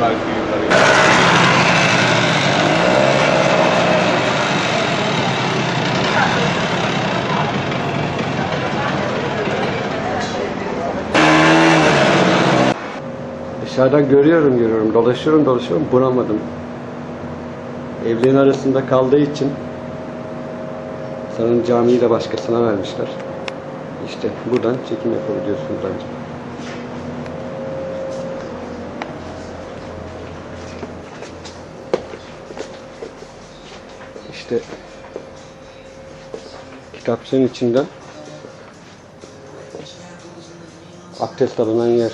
belki yukarıya. Dışarıdan görüyorum görüyorum. Dolaşıyorum dolaşıyorum. Bulamadım. Evlerin arasında kaldığı için sanırım camiyi de başkasına vermişler. İşte buradan çekim yapabiliyorsunuz bence. İşte kitapçığın içinden abdest alınan yer.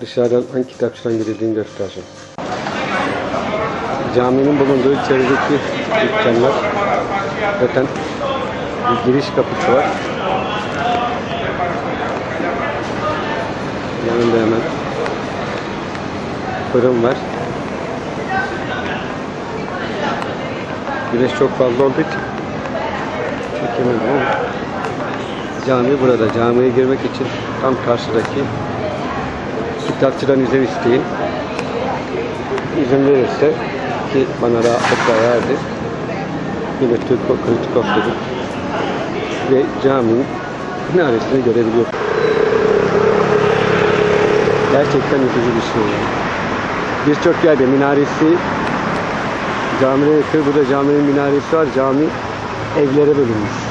Dışarıdan hangi kitapçıdan girildiğini göstereceğim. Caminin bulunduğu içerideki dükkanlar zaten bir giriş kapısı var. Yanında hemen fırın var. Güneş çok fazla olduğu için çekemedim ama cami burada. Camiye girmek için tam karşıdaki kitapçıdan izin isteyin. İzin verirse ki bana rahatlıkla verdi. Yine Türk Kritikov dedim. Ve caminin minaresini görebiliyor. Gerçekten üzücü bir şey. yani. Birçok yerde minaresi camiye yakın. Burada caminin minaresi var. Cami evlere bölünmüş.